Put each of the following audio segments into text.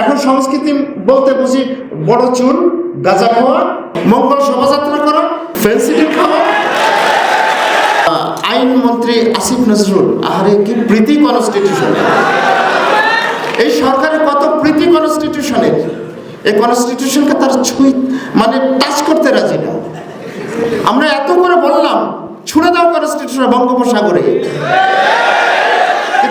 এখন সংস্কৃতি বলতে বুঝি বড় চুল, গাঁজা খাওয়া, মঙ্গল শোভাযাত্রা করা ফেন্সিটি খাওয়া। আইনমন্ত্রী আসিফ নজরুল, আহারে, কি প্রীতি কনস্টিটিউশন এই সরকারের কত প্রীতি কনস্টিটিউশনের এই কনস্টিটিউশনকে তার ছুঁই মানে টাচ করতে রাজি না। আমরা এত করে বললাম, ছুড়ে দাও কনস্টিটিউশন বঙ্গোপসাগরে।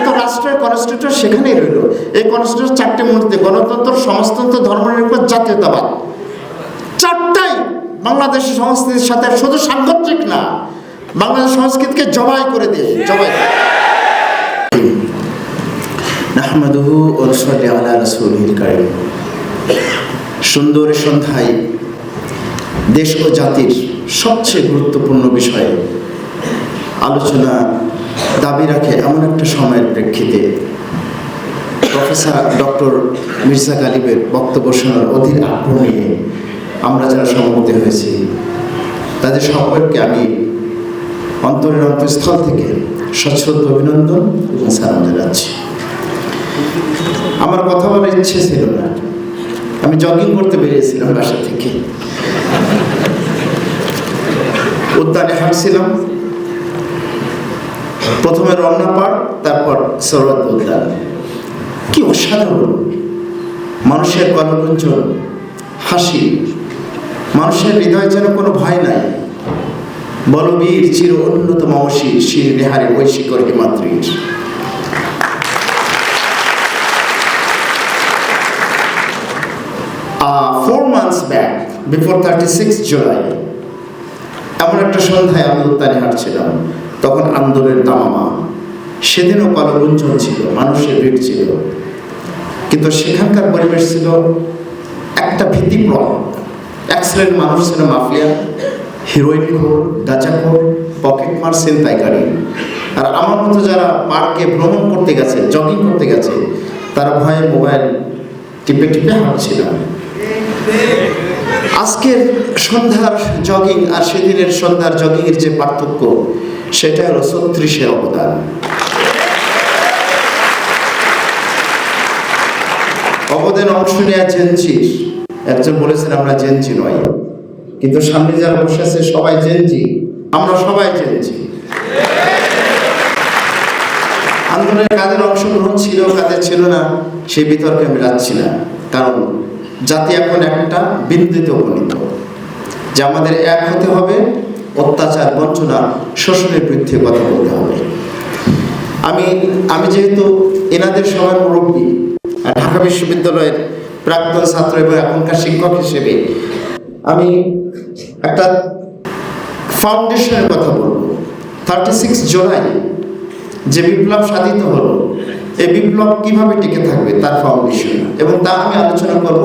কিন্তু রাষ্ট্রের কনস্টিটিউশন সেখানেই রইল। এই কনস্টিটিউশন চারটে মূর্তি, গণতন্ত্র, সমাজতন্ত্র, ধর্মনিরপেক্ষ, জাতীয়তাবাদ। চারটাই বাংলাদেশের সংস্কৃতির সাথে শুধু সাংগঠনিক না বাংলাদেশ সংস্কৃতিকে জবাই করে দিয়ে জবাই নাহমাদুহু ওনসল্লি আলা রাসূলিল কারীম। সুন্দর সন্ধ্যায় দেশ ও জাতির সবচেয়ে গুরুত্বপূর্ণ বিষয়ে আলোচনা দাবি রাখে এমন একটা সময়ের প্রেক্ষিতে। প্রফেসর ডক্টর মির্জা গালিবের বক্তব্য শোনার অধীর আগ্রহ নিয়ে আমরা যারা সমবেত হয়েছি, তাদের সকলকে আমি অন্তরের অন্তঃস্থল থেকে সশ্রদ্ধ অভিনন্দন এবং সালাম জানাচ্ছি। আমার কথা বলার ইচ্ছে ছিল না। আমি জগিং করতে বেরিয়েছিলাম বাসা থেকে। উদ্যানে হাঁটছিলাম। প্রথমে রমনা পার্ক তারপর সৌরভ উদ্যান কি অসাধারণ। মানুষের কলগুঞ্জন হাসি। মানুষের হৃদয় যেন কোনো ভয় নাই। বলবীর চির অন্যতম অসীর শির নেহারে ঐশিকর হিমাদ্রির। Four months back before thirty six July এমন একটা সন্ধ্যায় আমি উদ্যানে হাঁটছিলাম তখন আন্দোলনের দামামা সেদিনও কলগুঞ্জন ছিল, মানুষের ভিড় ছিল। কিন্তু সেখানকার পরিবেশ ছিল একটা ভীতিপ্রদ অ্যাক্সিডেন্ট মানুষ ছিল মাফিয়া, হিরোইন খোর গাঁচাখোর পকেট মার ছিনতাইকারী। আর আমার মতো যারা পার্কে ভ্রমণ করতে গেছে জগিং করতে গেছে, তারা ভয়ে মোবাইল টিপে টিপে হাঁটছিলাম আজকের সন্ধ্যার জগিং আর সেদিনের সন্ধ্যার জগিংয়ের যে পার্থক্য, সেটা হলো ছত্রিশের অবদান। অবদান অংশ নেওয়া জেনজির একজন বলেছেন, আমরা জেনজি নই। কিন্তু সামনে যারা বসে আছে, সবাই জেনজি আমরা সবাই জেনজি আন্দোলনের কাদের অংশগ্রহণ ছিল, কাদের ছিল না সেই বিতর্কে আমি যাচ্ছি না। কারণ জাতি এখন একটা বিন্দুতে উপনীত। যে আমাদের এক হতে হবে, অত্যাচার, বঞ্চনা, শোষণের বিরুদ্ধে কথা বলতে হবে। আমি আমি যেহেতু এনাদের সবার মুরব্বী ঢাকা বিশ্ববিদ্যালয়ের প্রাক্তন ছাত্র এবং এখনকার শিক্ষক হিসেবে আমি একটা ফাউন্ডেশনের কথা বলব। থার্টি সিক্স জুলাই যে বিপ্লব সাধিত হলো এই বিপ্লব কীভাবে টিকে থাকবে তার ফাউন্ডেশন এবং তা আমি আলোচনা করব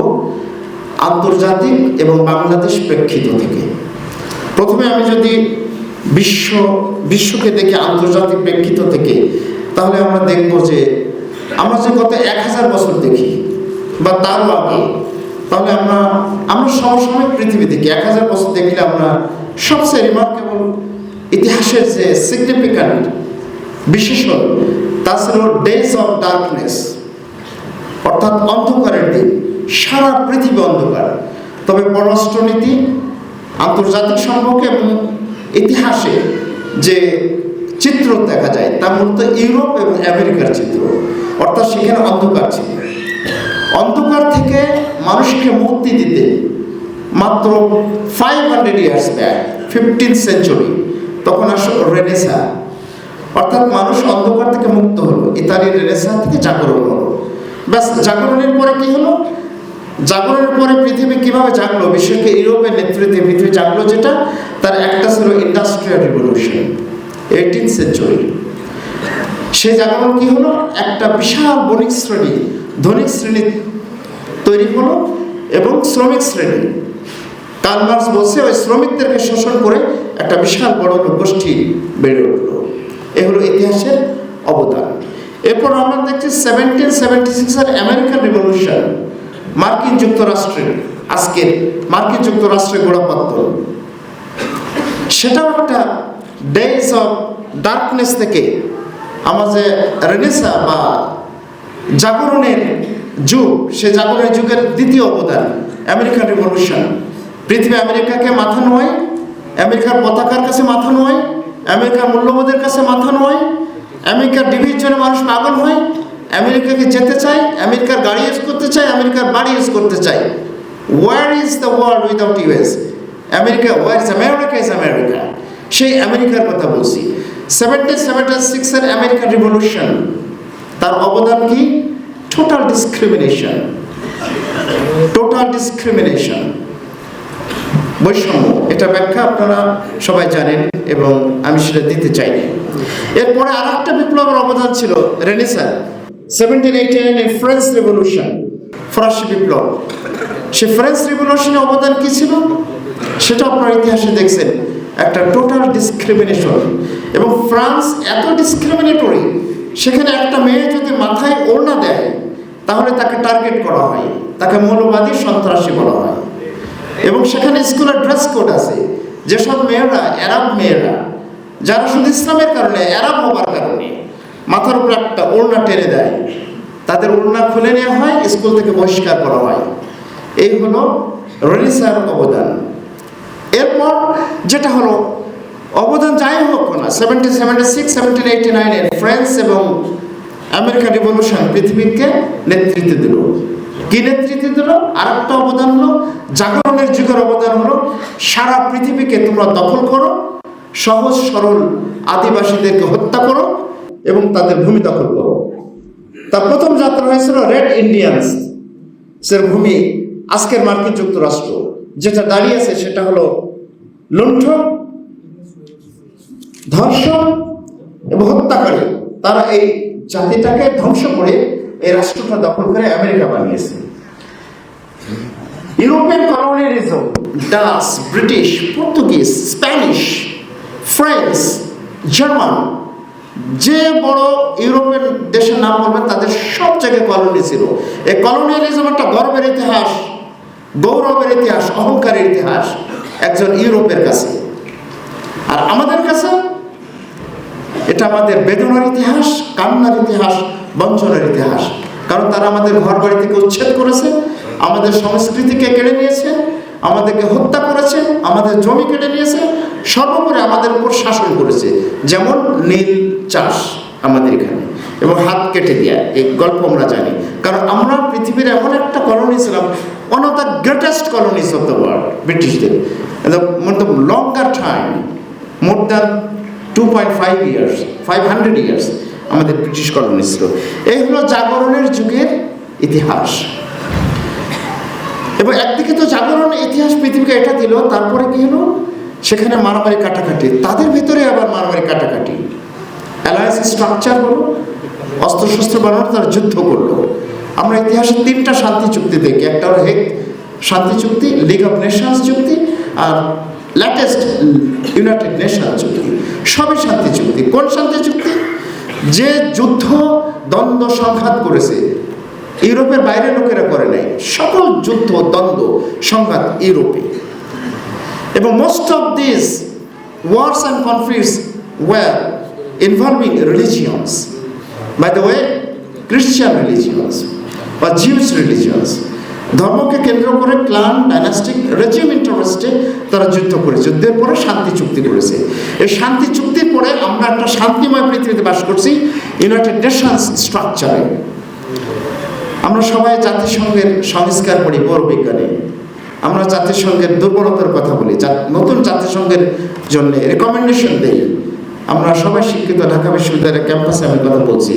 আন্তর্জাতিক এবং বাংলাদেশ প্রেক্ষিত থেকে। প্রথমে আমি যদি বিশ্ব, বিশ্বকে দেখে আন্তর্জাতিক প্রেক্ষিত থেকে, তাহলে আমরা দেখব যে আমরা যে গত এক হাজার বছর দেখি, বা তারও আগে, তাহলে আমরা আমরা সমসাময়িক পৃথিবী দেখি। এক হাজার বছর দেখলে আমরা সবচেয়ে রিমার্কেবল ইতিহাসের যে সিগনিফিক্যান্ট বিশেষণ তা ছিল ডেজ অফ ডার্কনেস অর্থাৎ অন্ধকারের দিন, সারা পৃথিবী অন্ধকার। তবে পররাষ্ট্রনীতি, আন্তর্জাতিক সম্পর্ক এবং ইতিহাসে যে চিত্র দেখা যায়, তা মূলত ইউরোপ এবং আমেরিকার চিত্র, অর্থাৎ সেখানে অন্ধকার ছিল। অন্ধকার থেকে মানুষকে মুক্তি দিতে মাত্র five hundred years back fifteen century তখন আসলে রেনেসা অর্থাৎ মানুষ অন্ধকার থেকে মুক্ত হলো। ইতালির রেনেসা থেকে জাগরণ হলো। ব্যাস, জাগরণের পরে কি হলো? জাগরণের পরে পৃথিবী কীভাবে জাগলো? বিশ্বকে ইউরোপের নেতৃত্বে পৃথিবী জাগলো যেটা তার একটা ছিল ইন্ডাস্ট্রিয়াল রিভলিউশন এইটিন সেঞ্চুরি সেই জাগরণ কি হলো? একটা বিশাল বণিক শ্রেণি, ধনিক শ্রেণি তৈরি হলো এবং শ্রমিক শ্রেণি। কালমার্স বলছে, ওই শ্রমিকদেরকে শোষণ করে একটা বিশাল বড় গোষ্ঠী বেড়ে উঠল। এ হলো ইতিহাসের অবদান। এরপর আমরা দেখছি সেভেন্টিন সেভেন্টি সিক্সের আমেরিকান রিভলিউশন মার্কিন যুক্তরাষ্ট্রের, আজকের মার্কিন যুক্তরাষ্ট্রের গোড়াপত্তন সেটাও একটা ডেজ অফ ডার্কনেস থেকে আমাদের রেনেসা বা জাগরণের যুগ, সে জাগরণের যুগের দ্বিতীয় অবদান আমেরিকান রিভলিউশন পৃথিবী আমেরিকাকে মাথা নয় আমেরিকার পতাকার কাছে মাথা নয় আমেরিকার মূল্যবোধের কাছে মাথা নয় আমেরিকার ডিভির জন্য মানুষ পাগল হয়, আমেরিকাকে যেতে চায়, আমেরিকার গাড়ি ইউজ করতে চায়, আমেরিকার বাড়ি ইউজ করতে চায়। War is the world without US America war is America is America সেই আমেরিকার কথা বলছি। সেভেন্টিন সেভেন্টি সিক্সের আমেরিকান রিভলিউশন তার অবদান কি? টোটাল ডিসক্রিমিনেশন টোটাল ডিসক্রিমিনেশন বৈষম্য, এটা ব্যাখ্যা আপনারা সবাই জানেন এবং আমি সেটা দিতে চাই এরপরে আর একটা বিপ্লবের অবদান ছিল রেনেসার seventeen eighty nine French revolution ফরাসি বিপ্লব। সে ফ্রেঞ্চ রেভলিউশনের অবদান কি ছিল? সেটা আপনার ইতিহাসে দেখছেন, একটা টোটাল ডিসক্রিমিনেশন এবং ফ্রান্স এত ডিসক্রিমিনেটরি সেখানে একটা মেয়ে যদি মাথায় ওড়না দেয়, তাহলে তাকে টার্গেট করা হয়, তাকে মৌলবাদী সন্ত্রাসী বলা হয়। এবং সেখানে স্কুলের ড্রেস কোড আছে। যেসব মেয়েরা অ্যারাব মেয়েরা, যারা শুধু ইসলামের কারণে অ্যারাব হবার কারণে মাথার উপর একটা ওড়না টেনে দেয়, তাদের ওড়না খুলে নেওয়া হয় স্কুল থেকে বহিষ্কার করা হয়। এই হলো রেনিসার অবদান। এরপর যেটা হলো, অবদান যাই হোক না seventeen seventy six seventeen eighty নাইনের ফ্রান্স এবং আমেরিকা রিভলিউশন পৃথিবীকে নেতৃত্ব দিল। কি নেতৃত্ব দিল? আর একটা অবদান হলো, জাগরণের যুগের অবদান হলো, সারা পৃথিবীকে তোমরা দখল করো, সহজ, সরল আদিবাসীদেরকে হত্যা করো এবং তাদের ভূমি দখল করো। তার প্রথম যাত্রা হয়েছিল রেড ইন্ডিয়ান্স সে ভূমি, আজকের মার্কিন যুক্তরাষ্ট্র। যেটা দাঁড়িয়ে আছে সেটা হলো লুণ্ঠন, ধর্ষণ এবং হত্যাকারী। তারা এই জাতিটাকে ধ্বংস করে এই রাষ্ট্রটা দখল করে আমেরিকা বানিয়েছে। European colonialism, Dutch, British, Portuguese, Spanish French German, যে বড় ইউরোপিয়ান দেশের নাম বলবেন, তাদের সব জায়গায় কলোনি ছিল। এই কলোনিয়ালিজম একটা গর্বের ইতিহাস, গৌরবের ইতিহাস, অহংকারের ইতিহাস, একজন ইউরোপের কাছে। আর আমাদের কাছে, এটা আমাদের বেদনার ইতিহাস, কান্নার ইতিহাস বঞ্চনার ইতিহাস। কারণ তারা আমাদের ঘর বাড়ি থেকে উচ্ছেদ করেছে, আমাদের সংস্কৃতিকে কেড়ে নিয়েছে, আমাদেরকে হত্যা করেছে, আমাদের জমি কেড়ে নিয়েছে, সর্বোপরি আমাদের উপর শাসন করেছে। যেমন নীল চাষ আমাদের এখানে, এবং হাত কেটে দেওয়া এই গল্প আমরা জানি। কারণ আমরা পৃথিবীর এমন একটা কলোনি ছিলাম one of the greatest colonies of the world ব্রিটিশদের। Longer time more than two point five years five hundred years আমাদের ব্রিটিশ কলোনি ছিল। এই হলো জাগরণের যুগের ইতিহাস। এবং একদিকে তো জাগরণ ইতিহাস পৃথিবীকে এটা দিল, তারপরে কি হলো? সেখানে মারামারি কাটাকাটি। তাদের ভিতরে আবার মারামারি কাটাকাটি। অ্যালায়েন্স স্ট্রাকচার হলো, অস্ত্রশস্ত্র বানানো তারা যুদ্ধ করল। আমরা ইতিহাসে তিনটা শান্তি চুক্তি দেখি। একটা হলো হেক শান্তি চুক্তি লিগ অফ নেশনস চুক্তি, আর ল্যাটেস্ট ইউনাইটেড নেশন চুক্তি। সবই শান্তি চুক্তি। কোন শান্তি চুক্তি? যে যুদ্ধ, দ্বন্দ্ব সংঘাত করেছে, ইউরোপের বাইরে লোকেরা করে নাই। সকল যুদ্ধ, দ্বন্দ্ব, সংঘাত ইউরোপে। এবং most of this wars and conflicts war involving religions by the way Christian religions বা জিউস রিলিজিয়ন্স ধর্মকে কেন্দ্র করে ক্লান, ডাইনাস্টিক, রেজিম ইন্টারেস্টে তারা যুদ্ধ করে যুদ্ধের পরে শান্তি চুক্তি করেছে। এই শান্তি চুক্তির পরে আমরা একটা শান্তিময় পৃথিবীতে বাস করছি ইউনাইটেড নেশনস স্ট্রাকচারে আমরা সবাই জাতিসংঘের সংস্কার পড়ি পৌরবিজ্ঞানে আমরা জাতিসংঘের দুর্বলতার কথা বলি। নতুন জাতিসংঘের জন্য রেকমেন্ডেশন দেই। আমরা সবাই শিক্ষিত, ঢাকা বিশ্ববিদ্যালয়ের ক্যাম্পাসে আমি কথা বলছি।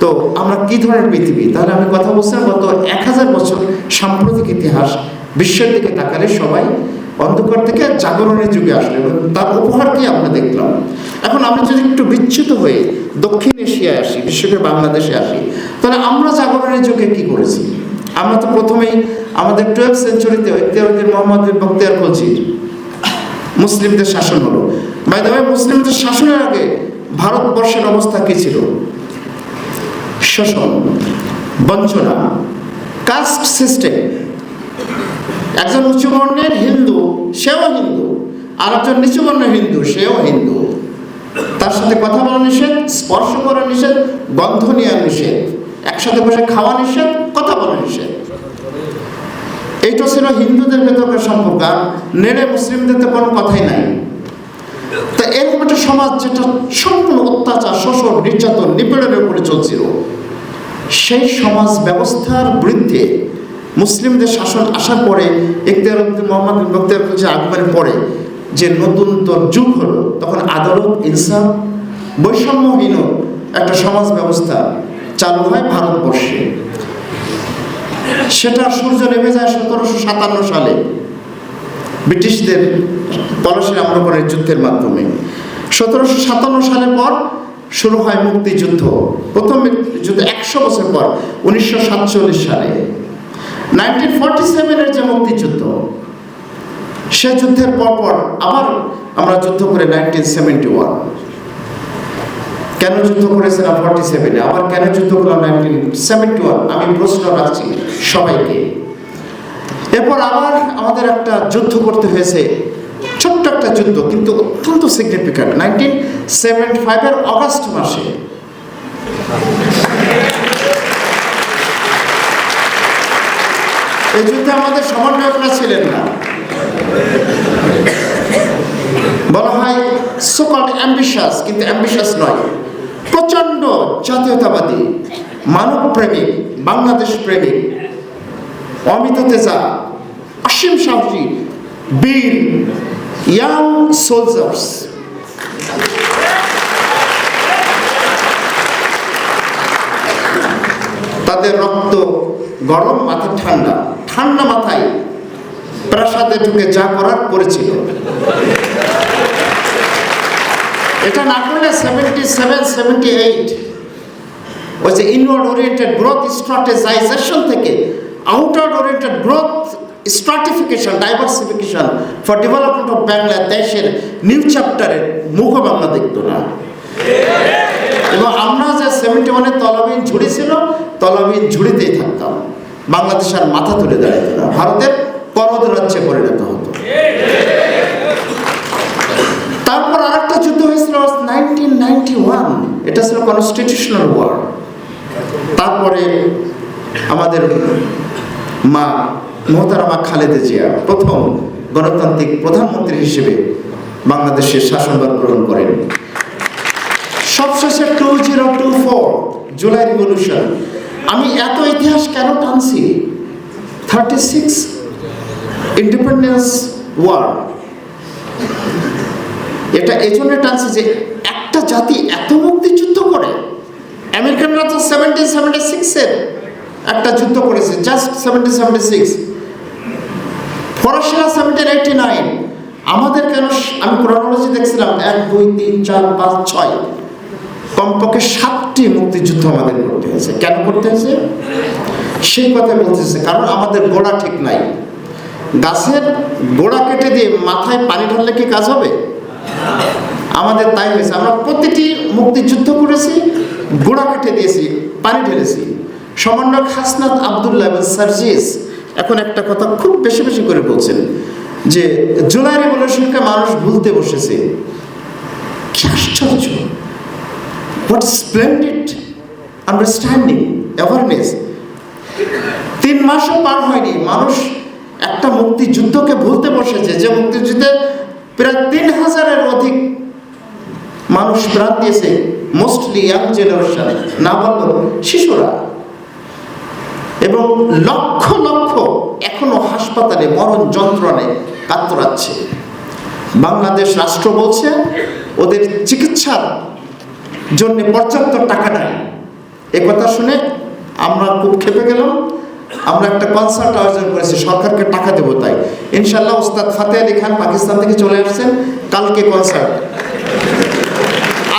তো আমরা কি ধরনের পৃথিবী? তাহলে আমি কথা বলছিলাম গত এক হাজার বছর সাম্প্রতিক ইতিহাস বিশ্বের দিকে তাকালে সবাই অন্ধকার থেকে জাগরণের যুগে আসলো এবং তার উপহার কি আমরা দেখলাম। এখন আমি যদি একটু বিচ্যুত হয়ে দক্ষিণ এশিয়ায় আসি বিশেষ করে বাংলাদেশে আসি, তাহলে আমরা জাগরণের যুগে কি করেছি? আমরা তো প্রথমেই আমাদের টুয়েলভ সেঞ্চুরিতে মোহাম্মদ বক্তিয়ার বখতিয়ার মুসলিমদের শাসন হলো। বাই দ্য মুসলিমদের শাসনের আগে ভারতবর্ষের অবস্থা কি ছিল? শোষণ, বঞ্চনা, কাস্ট সিস্টেম। একজন উচ্চ বর্ণের হিন্দু, সেও হিন্দু, আর একজন নিচু বর্ণের হিন্দু, সেও হিন্দু। তার সাথে কথা বলা নিষেধ, স্পর্শ করা নিষেধ, গন্ধ নেওয়া নিষেধ, একসাথে বসে খাওয়া নিষেধ, কথা বলেন নিষেধ। এইটা ছিল হিন্দুদের ভেতরকার সম্পর্ক, আর নেড়ে মুসলিমদের তো কোনো কথাই নাই। সমাজ যেটা সম্পূর্ণ অত্যাচার, শোষণ, নির্যাতন, নিপীড়নের উপরে চলছিল, সেই সমাজ ব্যবস্থার বিরুদ্ধে মুসলিমদের শাসন আসার পরে ইখতিয়ার মোহাম্মদ বখতিয়ার আগমনের পরে যে নতুন তোর যুগ হলো, তখন আদালত, ইনসাফ, বৈষম্যহীন একটা সমাজ ব্যবস্থা চালু হয় ভারতবর্ষে। সেটা সূর্য নেমে যায় সতেরোশো সাতান্ন সালে। ব্রিটিশদের পলাশির আম্রকরের যুদ্ধের মাধ্যমে। সতেরোশো সাতান্ন সালের পর শুরু হয় মুক্তিযুদ্ধ। প্রথম মুক্তিযুদ্ধ একশো বছর পর, উনিশশো সাতচল্লিশ সালে। নাইনটিন ফর্টি সেভেনের যে মুক্তিযুদ্ধ, সে যুদ্ধের পর পর আবার আমরা যুদ্ধ করে নাইনটিন সেভেন্টি ওয়ান। কেন যুদ্ধ করেছিলাম ফর্টি সেভেনে? আবার কেন যুদ্ধ করলাম নাইনটিন সেভেন্টি ওয়ান? আমি প্রশ্ন রাখছি সবাইকে। এরপর আবার আমাদের একটা যুদ্ধ করতে হয়েছে একটা যুদ্ধ কিন্তু অত্যন্ত সিগনিফিক্যান্ট নাইনটিন সেভেন্টি ফাইভের অগাস্ট মাসে এই যুদ্ধে আমাদের সমন্বয়করা ছিলেন না। বলা হয় সুকল্ড অ্যাম্বিশাস কিন্তু অ্যাম্বিশাস নয়। প্রচণ্ড জাতীয়তাবাদী মানব প্রেমিক বাংলাদেশ প্রেমিক অমিত তেজা অসীম সাহসী, বীর ইয়াং সোলজার্স তাদের রক্ত গরম মাথা ঠান্ডা। ঠান্ডা মাথায় প্রাসাদে ঢুকে যা করার করেছিল। এটা না করলে সেভেন্টি সেভেন সেভেন্টি এইট ওই যে ইনওয়ার্ড ওরিয়েন্টেড গ্রোথ স্ট্র্যাটেজাইজেশন থেকে outward oriented growth stratification diversification for development of বাংলাদেশের নিউ চ্যাপ্টারের মুখ বাংলা দেখতো না এবং আমরা যে সেভেন্টি ওয়ানের তলবিন ঝুড়ি ছিল তলাবিহীন ঝুড়িতেই থাকতাম। বাংলাদেশ আর মাথা তুলে দাঁড়াতো না। ভারতের করদ রাজ্যে পরিণত হতো। তারপর আরেকটা যুদ্ধ হয়েছিল নাইনটি ওয়ান এটা ছিল কনস্টিটিউশনাল ওয়ার তারপরে আমাদের মা মোহতারামা খালেদা জিয়া প্রথম গণতান্ত্রিক প্রধানমন্ত্রী হিসেবে বাংলাদেশের শাসনভার গ্রহণ করেন। সবশেষে two zero two four July revolution আমি এত ইতিহাস কেন টানছি? থার্টি সিক্স ইন্ডিপেন্ডেন্স ওয়ার এটা এই জন্য টানছি যে একটা জাতি এত মুক্তিযুদ্ধ করে। আমেরিকানরা তো সেভেন্টিন সেভেন্টি সিক্সের একটা যুদ্ধ করেছে জাস্ট সেভেন্টিন সেভেন্টি সিক্স ফরাসিরা সেভেন্টিন এইটি নাইন আমাদের কেন আমি ক্রোনোলজি দেখছিলাম, এক, দুই, তিন, চার, পাঁচ, ছয়। কমপক্ষে সাতটি মুক্তিযুদ্ধ আমাদের করতে হয়েছে। কেন করতে হয়েছে? সেই কথা বলতেছে কারণ আমাদের গোড়া ঠিক নাই। গাছের গোড়া কেটে দিয়ে মাথায় পানি ঢাললে কি কাজ হবে? আমাদের তাই হয়েছে। আমরা প্রতিটি মুক্তিযুদ্ধ করেছি, গোড়া কেটে দিয়েছি, পানি ঢেলেছি। সমন্বয়ক হাসনাত আবদুল্লাহ সার্জিস এখন একটা কথা খুব বেশি বেশি করে বলছেন যে জুলাই রেভলিউশনকে মানুষ ভুলতে বসেছে। কি আশ্চর্য। হোয়াট স্প্লেন্ডেড আন্ডারস্ট্যান্ডিং অ্যাওয়ারনেস তিন মাসও পার হয়নি, মানুষ একটা মুক্তিযুদ্ধকে ভুলতে বসেছে, যে মুক্তিযুদ্ধে প্রায় তিন হাজারের অধিক মানুষ প্রাণ দিয়েছে মোস্টলি ইয়াং জেনারেশন না বলল শিশুরা। এবং লক্ষ লক্ষ এখনও হাসপাতালে মরণ যন্ত্রণায় কাতরাচ্ছে। বাংলাদেশ রাষ্ট্র বলছে, ওদের চিকিৎসার জন্য পর্যাপ্ত টাকা নেয় এ কথা শুনে আমরা খুব খেপে গেলাম। আমরা একটা কনসার্ট আয়োজন করেছি, সরকারকে টাকা দেবো তাই। ইনশাল্লাহ ওস্তাদ ফাতে আলী খান পাকিস্তান থেকে চলে আসছেন। কালকে কনসার্ট।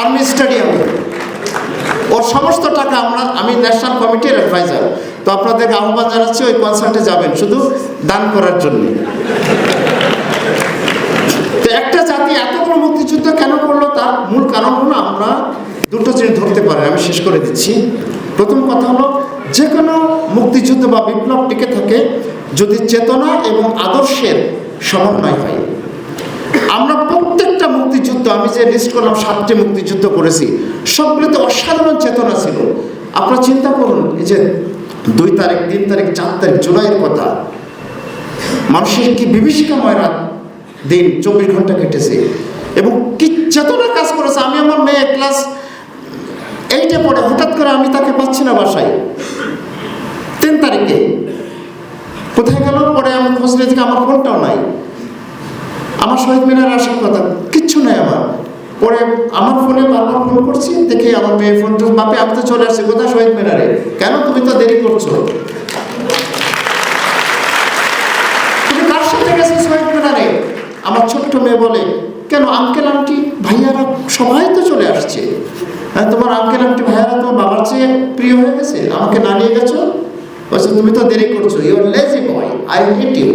আর্মি স্টেডিয়ামে ওর সমস্ত টাকা আমরা, আমি ন্যাশনাল কমিটির অ্যাডভাইজার তো আপনাদেরকে আহ্বান জানাচ্ছি, ওই কনসার্টে যাবেন শুধু দান করার জন্য। তো একটা জাতি এত বড় মুক্তিযুদ্ধ কেন করল, তার মূল কারণ হলো আমরা দুটো জিনিস ধরতে পারেন, আমি শেষ করে দিচ্ছি। প্রথম কথা হলো যে কোনো মুক্তিযুদ্ধ বা বিপ্লব টিকে থাকে যদি চেতনা এবং আদর্শের সমন্বয় হয়। আমরা প্রত্যেকটা মুক্তিযুদ্ধ, আমি যে লিস্ট করলাম, সাতটি মুক্তিযুদ্ধ করেছি সবগুলোতে অসাধারণ চেতনা ছিল। আপনারা চিন্তা করুন, এই যে দুই তারিখ, তিন তারিখ, চার তারিখ, জুলাইয়ের কথা। মানুষের কি বিভীষিকাময় রাত, দিন, চব্বিশ ঘণ্টা কেটেছে। এবং কি চেতনা কাজ করেছে। আমি আমার মেয়ে ক্লাস এইটে পড়ে, হঠাৎ করে আমি তাকে পাচ্ছি না বাসায়। তিন তারিখে। কোথায় গেল? পরে আমি খোঁজ নিয়ে আমার ফোনটাও নাই। আমার শহীদ মিনার আসার কথা, কিচ্ছু নাই আমার। পরে আমার ফোনে বারবার ফোন করছি, দেখে আমার মেয়ে ফোন বাপে আমি তো চলে আসছি, কোথায় শহীদ মিনারে? কেন তুমি তো দেরি করছ? কার সাথে শহীদ আমার ছোট্ট মেয়ে বলে, কেন আঙ্কেল আন্টি ভাইয়ারা সবাই তো চলে আসছে? হ্যাঁ তোমার আঙ্কেল আন্টি ভাইয়ারা তোমার বাবার চেয়ে প্রিয় হয়ে গেছে? আমাকে না নিয়ে গেছো? বলছে, তুমি তো দেরি করছ your lazy boy I hate you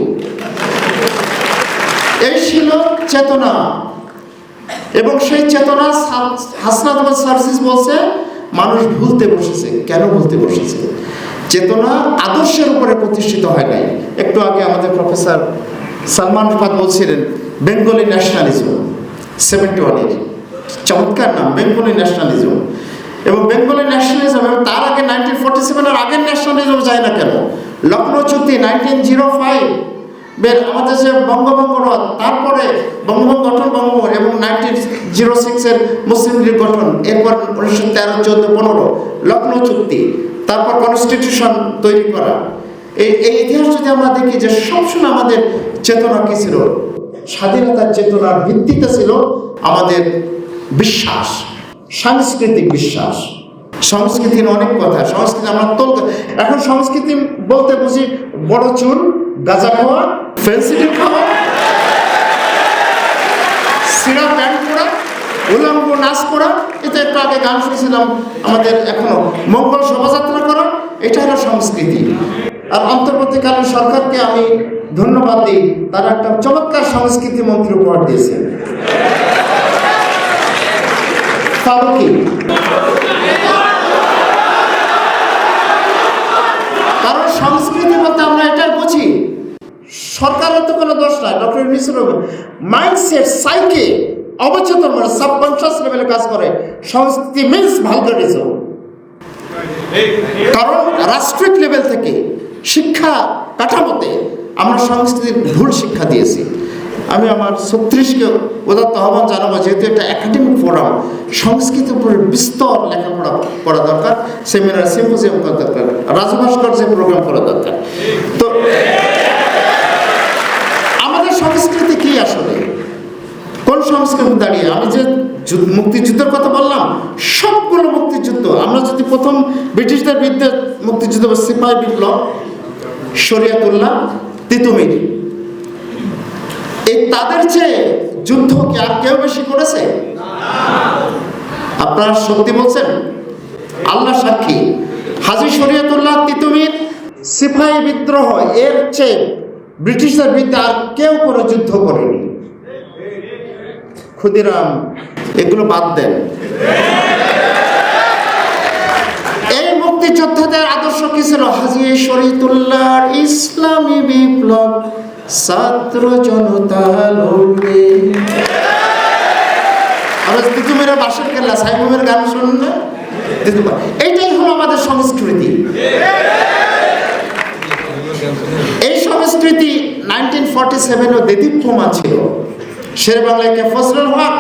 এই ছিল চেতনা। এবং সেই চেতনা হাসনাত সার্ভিস বলছে, মানুষ ভুলতে বসেছে। কেন ভুলতে বসেছে? চেতনা আদর্শের উপরে প্রতিষ্ঠিত হয় নাই। একটু আগে আমাদের প্রফেসর সালমান ফাদ বলছিলেন, বেঙ্গলি ন্যাশনালিজম সেভেন্টি ওয়ানের চমৎকার নাম, বেঙ্গলি ন্যাশনালিজম। এবং বেঙ্গলি ন্যাশনালিজম, এবং তার আগে নাইনটিন ফোর্টি সেভেনের আগের ন্যাশনালিজম যায় না কেন? লখনৌ চুক্তি নাইনটিন জিরো ফাইভ বের আমাদের বঙ্গভঙ্গ রদ তারপরে বঙ্গভঙ্গ গঠন বঙ্গভঙ্গ এবং নাইনটিন জিরো সিক্সের মুসলিম লীগ গঠন, এরপর উনিশশো তেরো, চোদ্দ, পনেরো লখনৌ চুক্তি, তারপর কনস্টিটিউশন তৈরি করা। এই এই ইতিহাস যদি আমরা দেখি যে সবসময় আমাদের চেতনা কি ছিল? স্বাধীনতার চেতনার ভিত্তিতে ছিল আমাদের বিশ্বাস, সাংস্কৃতিক বিশ্বাস। সংস্কৃতির অনেক কথা, সংস্কৃতি আমরা তোল এখন সংস্কৃতি বলতে বুঝি বড় চুল গাঁজা খাওয়া ফেন্সিডিল খাওয়া, সিরা প্যান্ট পরা, উলঙ্গ নাচ করা, এটা একটু আগে গান শুনেছিলাম আমাদের এখনও। মঙ্গল শোভাযাত্রা করা, এটা হলো সংস্কৃতি। আর অন্তর্বর্তীকালীন সরকারকে আমি ধন্যবাদ দিই, তারা একটা চমৎকার সংস্কৃতি মন্ত্রী উপহার দিয়েছেন ফারুকি কারণ সংস্কৃতি বলতে আমরা এটা বুঝি সরকারের তো কোনো দোষ নাই, ডক্টর ইউনিসের মাইন্ডসেট সাইকে অবচেতন মানে সাবকনশিয়াস লেভেলে কাজ করে। সংস্কৃতি মিন্স ভালগারিজম কারণ রাষ্ট্রিক লেভেল থেকে শিক্ষা কাঠামোতে আমরা সংস্কৃতির ভুল শিক্ষা দিয়েছি। আমি আমার ছত্রিশকে উদাত্ত আহ্বান জানাব, যেহেতু এটা একাডেমিক ফোরাম সংস্কৃতির উপরে বিস্তর লেখাপড়া করা দরকার সেমিনার সিম্পোজিয়াম করা দরকার রাজভাস্কর যে প্রোগ্রাম করা দরকার। তো আমাদের সংস্কৃতি কি আসলে কোন সংস্কৃতি দাঁড়িয়ে আমি যে মুক্তিযুদ্ধের কথা বললাম, সবগুলো মুক্তিযুদ্ধ। আমরা যদি প্রথম ব্রিটিশদের বিরুদ্ধে মুক্তিযুদ্ধ বা সিপাহী বিপ্লব, শরিয়াতুল্লাহ, তিতুমির। এই তাদের চেয়ে যুদ্ধ কি আর কেউ বেশি করেছে? আপনারা সত্যি বলছেন? আল্লাহ সাক্ষী। হাজি শরিয়তুল্লাহ, তিতুমির সিপাহী বিদ্রোহ, এর চেয়ে ব্রিটিশদের বিরুদ্ধে আর কেউ কোনো যুদ্ধ করেনি। ক্ষুদিরাম, এগুলো বাদ দেন। এই মুক্তিযোদ্ধাদের আদর্শ কি ছিল? হাজি শরীতুল্লাহর ইসলামী বিপ্লব, ছাত্র জনতা লড়বে। আমরা তিতুমিরা বাসের খেলা সাইবুমের গান শুনুন না? এইটাই হলো আমাদের সংস্কৃতি। এই সংস্কৃতি নাইনটিন ফর্টি সেভেনও দেদীপ্যমান ছিল। শের বাংলায় কে ফজলুল হক,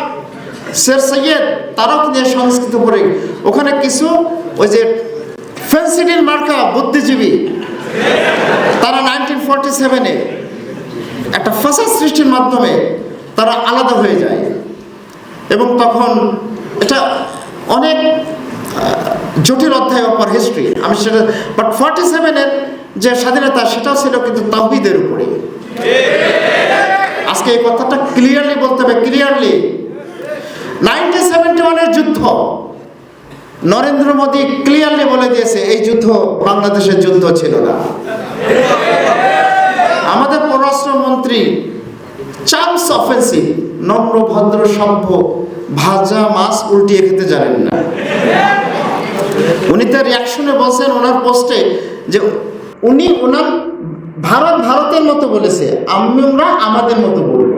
শের সৈয়দ তারাও কিন্তু সংস্কৃত উপরে ওখানে কিছু ওই যে ফেন্সিডিল মার্কা, বুদ্ধিজীবী। তারা নাইনটিন ফর্টি সেভেনে একটা ফাঁসাদ সৃষ্টির মাধ্যমে তারা আলাদা হয়ে যায়। এবং তখন এটা অনেক জটিল অধ্যায় অপার হিস্ট্রি আমি সেটা বাট ফর্টি সেভেনের যে স্বাধীনতা সেটাও ছিল কিন্তু তাহিদের উপরে। আজকে এই কথাটা ক্লিয়ারলি বলতে হবে ক্লিয়ারলি নাইনটিন সেভেন্টি ওয়ানের যুদ্ধ, নরেন্দ্র মোদী ক্লিয়ারলি বলে দিয়েছে, এই যুদ্ধ বাংলাদেশের যুদ্ধ ছিল না। আমাদের পররাষ্ট্রমন্ত্রী চার্লস অফেন্সিভ নম্র ভদ্র সভ্য, ভাজা মাছ উল্টিয়ে খেতে জানেন না। উনি তার রিয়াকশনে বলছেন, ওনার পোস্টে যে উনি, ওনার ভারত ভারতের মতো বলেছে, আমরা আমাদের মতো বলব।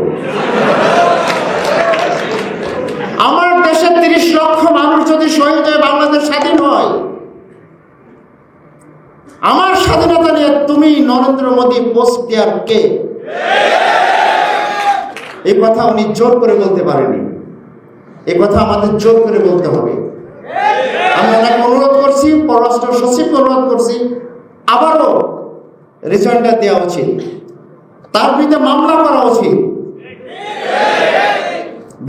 আমার দেশের তিরিশ লক্ষ মানুষ যদি শহীদ হয়ে বাংলাদেশ স্বাধীন হয়, আমার স্বাধীনতা নিয়ে তুমি নরেন্দ্র মোদী পোস্ট দেওয়ার কে? এই কথা উনি জোর করে বলতে পারেনি এই কথা আমাদের জোর করে বলতে হবে। আমি ওনাকে অনুরোধ করছি, পররাষ্ট্র সচিবকে অনুরোধ করছি, আবারও রিটার্নটা দেওয়া উচিত। তার বিরুদ্ধে মামলা করা উচিত।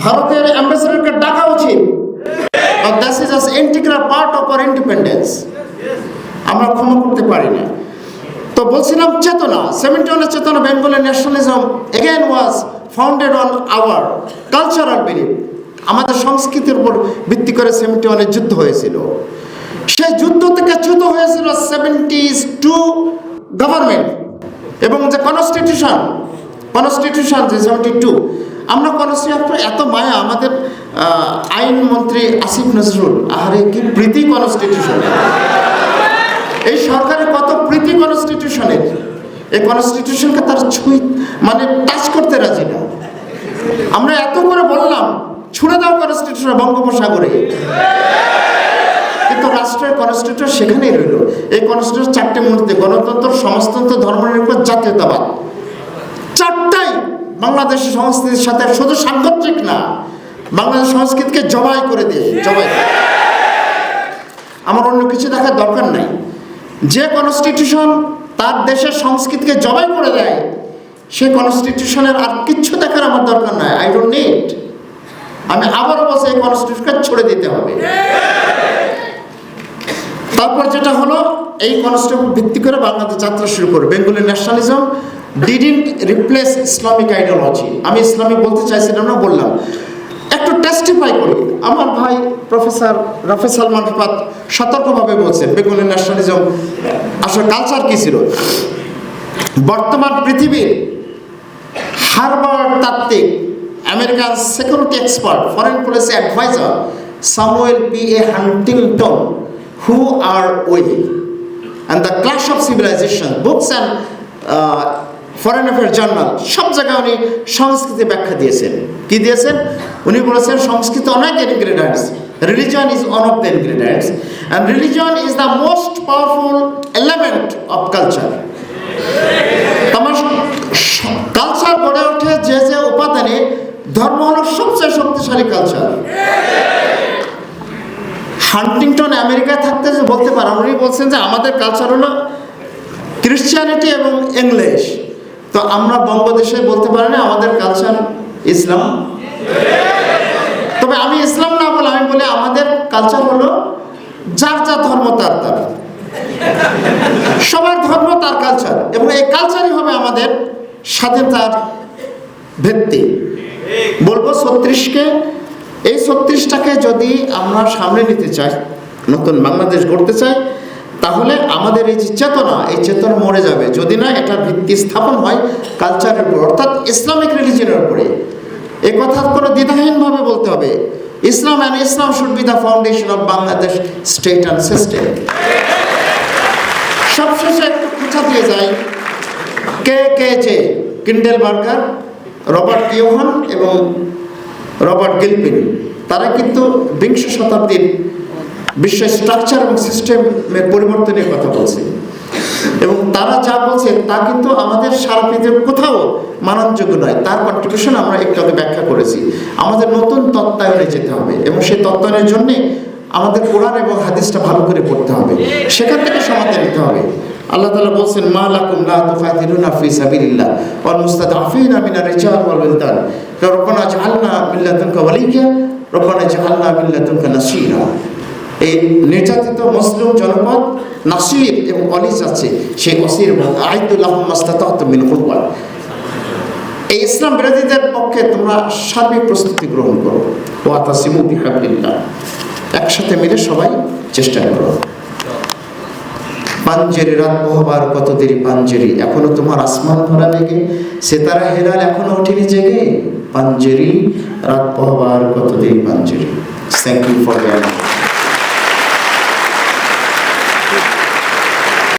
ভারতের অ্যাম্বাসেডরকে ডাকা উচিত। That's is as integral part of our independence আমরা ক্ষমা করতে পারি না। তো বলছিলাম চেতনা সেভেন্টি ওয়ানের চেতনা, বেঙ্গলের nationalism again was founded on our cultural belief আমাদের সংস্কৃতির উপর ভিত্তি করে সেভেন্টি ওয়ানের যুদ্ধ হয়েছিল। সেই যুদ্ধ থেকে চ্যুত হয়েছিল সেভেন্টি টু গভর্নমেন্ট এবং যে কনস্টিটিউশন কনস্টিটিউশন যে সেভেন্টি টু আমরা কনস্টিটিউশন এত মায়া, আমাদের আইনমন্ত্রী আসিফ নজরুল, আহারে, কি প্রীতি কনস্টিটিউশন এই সরকারের কত প্রীতি কনস্টিটিউশনের এই কনস্টিটিউশনকে তার ছুঁই মানে টাচ করতে রাজি না। আমরা এত করে বললাম, ছুড়ে দাও কনস্টিটিউশন বঙ্গোপসাগরে। কিন্তু রাষ্ট্রের কনস্টিটিউশন সেখানেই রইল। এই কনস্টিটিউশন চারটে মূর্তি গণতন্ত্র, সমাজতন্ত্র, ধর্মনিরপেক্ষ, জাতীয়তাবাদ। চারটাই বাংলাদেশের সংস্কৃতির সাথে শুধু সাংগঠনিক না, বাংলাদেশ সংস্কৃতিকে জবাই করে দিয়ে জবাই। আমার অন্য কিছু দেখার দরকার নাই। যে কনস্টিটিউশন তার দেশের সংস্কৃতিকে জবাই করে দেয়, সে কনস্টিটিউশনের আর কিচ্ছু দেখার আমার দরকার নাই। আই ডোন্ট নিড আমি আবারও বলছি, এই কনস্টিটিউশনকে ছড়ে দিতে হবে। তারপর যেটা হলো, এই কনস্টিটিউশন ভিত্তি করে বাংলাদেশ যাত্রা শুরু করে Bengali nationalism didn't replace Islamic ideology আমি ইসলামিক বলতে চাইছিলাম না, বললাম। একটু টেস্টিফাই করি। আমার ভাই প্রফেসর রাফে সালমান রিফাত সতর্কভাবে বলছেন বেঙ্গলি ন্যাশনালিজম আসলে কালচার কী ছিল? বর্তমান পৃথিবীর হারবার্ড তাত্ত্বিক American security expert foreign policy adviser Samuel P A Huntington who are ওই and the clash of civilization books and foreign affair journal সব জায়গায় উনি সংস্কৃতি ব্যাখ্যা দিয়েছেন। কি দিয়েছেন? উনি বলেছেন সংস্কৃত অনেক ingredients religion is one of the ingredients and religion is the most powerful element of culture আমার কালচার গড়ে ওঠে যে যে উপাদানে ধর্ম হলো সবচেয়ে শক্তিশালী কালচার হান্টিংটন আমেরিকায় থাকতে যে বলতে পারেন উনি বলছেন যে আমাদের কালচার হলো ক্রিশ্চিয়ানিটি এবং ইংলিশ তো আমরা বঙ্গদেশে বলতে পারি না, আমাদের কালচার ইসলাম। তবে আমি ইসলাম না বলে আমি বলি আমাদের কালচার হলো যার যার ধর্ম তার তার। সবার ধর্ম তার কালচার এবং এই কালচারই হবে আমাদের স্বাধীনতার ভিত্তি। বলব ছত্রিশকে এই ছত্রিশটাকে যদি আমরা সামনে নিতে চাই, নতুন বাংলাদেশ গড়তে চাই, তাহলে আমাদের এই যে চেতনা, এই চেতনা মরে যাবে। যদি না এটার ভিত্তি স্থাপন হয় কালচারের উপর, অর্থাৎ ইসলামিক রিলিজনের উপরে। এই কথা কোনো দ্বিধাহীনভাবে বলতে হবে। Islam and Islam should be the foundation of Bangladesh state and system সবশেষে একটু খুঁচা দিয়ে যায় কে কে চে কিন্ডেল বার্গার রবার্ট কিওহান এবং রবার্ট গিলপিন, তারা কিন্তু বিংশ শতাব্দীর বিশ্বের স্ট্রাকচার এবং সিস্টেমের পরিবর্তনের কথা বলছে। এবং তারা যা বলছে তা কিন্তু আমাদের সারা পৃথিবীর কোথাও মাননযোগ্য নয়। তার কন্ট্রিবিউশন আমরা একটু ব্যাখ্যা করেছি। আমাদের নতুন তত্ত্বায়নে যেতে হবে এবং সেই তত্ত্বায়নের জন্যে আমাদের কোরআন এবং হাদিসটা ভালো করে পড়তে হবে। সেখান থেকে সমাধান নিতে হবে। আল্লাহ তাআলা বলছেন, মা লাকুম লা সাবিলিল্লাহ ওয়াল মুস্তাদআফিনা মিনার রিজাল ওয়াল রব্বানা জাআলনা ওয়ালিয়্যা রব্বানা জাআলনা নাসীরা। এই নির্যাতিত মুসলিম জনপদ নাসির এবং অলিজ আছে, সেই অসির আইদুল্লাহ মিন এই ইসলাম বিরোধীদের পক্ষে তোমরা সার্বিক প্রস্তুতি গ্রহণ করো। ওয়া একসাথে মিলে সবাই চেষ্টা করো। পাঞ্জেরি রাত বহবার, কত দেরি পাঞ্জেরি। এখনও তোমার আসমান ভরা বেগে সেতারা হেলাল এখনও ওঠেনি জেগে। পাঞ্জেরি, রাত বহবার, কত দেরি Panjeree. Thank you for that